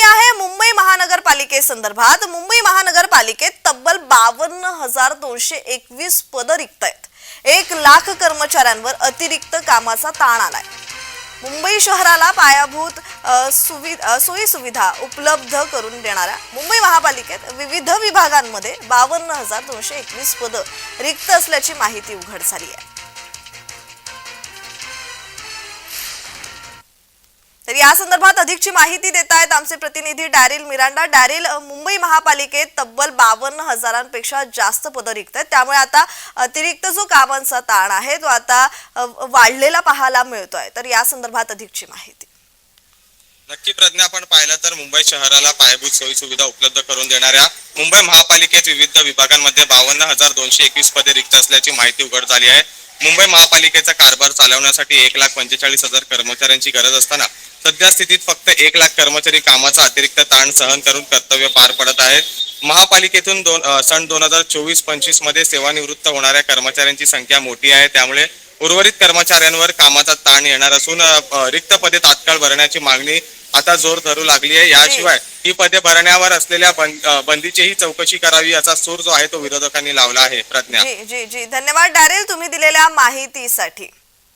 बातमी आहे मुंबई महानगरपालिकेसंदर्भात मुंबई महानगरपालिकेत तब्बल बावन्न हजार दोनशे एकवीस पदं रिक्त आहेत. एक लाख कर्मचाऱ्यांवर अतिरिक्त कामाचा ताण आलाय. मुंबई शहराला पायाभूत सोयी सुविधा उपलब्ध करून देणाऱ्या मुंबई महापालिकेत विविध विभागांमध्ये बावन्न हजार दोनशे एकवीस पदं रिक्त असल्याची माहिती उघड झाली आहे. या संदर्भात अधिकची माहिती देत आहेत आमचे प्रतिनिधी डॅरिल मिरांडा. डॅरिल मुंबई महापालिकेत तब्बल बावन्न हजारांपेक्षा जास्त पदं रिक्त आहेत त्यामुळे आता अतिरिक्त जो कामांचा ताण आहे तो आता वाढलेला पाहायला मिळतोय. तर या संदर्भात अधिकची माहिती. नक्की प्रज्ञा आपण पाहिलं तर मुंबई शहराला पायाभूत सोयी सुविधा उपलब्ध करून देणाऱ्या मुंबई महापालिकेत विविध विभागांमध्ये बावन्न हजार दोनशे एकवीस पदे रिक्त असल्याची माहिती उघड झाली आहे. मुंबई महापालिकेचा कारभार चालवण्यासाठी एक लाख पंचेचाळीस हजार कर्मचाऱ्यांची गरज असताना सध्या स्थितीत फक्त एक लाख कर्मचारी कामाचा अतिरिक्त ताण सहन करून कर्तव्य पार पडत आहेत. महापालिकेतून दोन सन दोन हजार चोवीस पंचवीसमध्ये सेवानिवृत्त होणाऱ्या कर्मचाऱ्यांची संख्या मोठी आहे. त्यामुळे उर्वरित कर्मचाऱ्यांवर कामाचा ताण येणार असून रिक्त पदे तात्काळ भरण्याची मागणी आता जोर धरू लागली आहे. याशिवाय ही पदे भरण्यावर असलेल्या बंदीचीही चौकशी करावी असा सूर जो आहे तो विरोधकांनी लावला आहे. प्रज्ञा. जी जी जी. धन्यवाद डारेल तुम्ही दिलेल्या माहितीसाठी.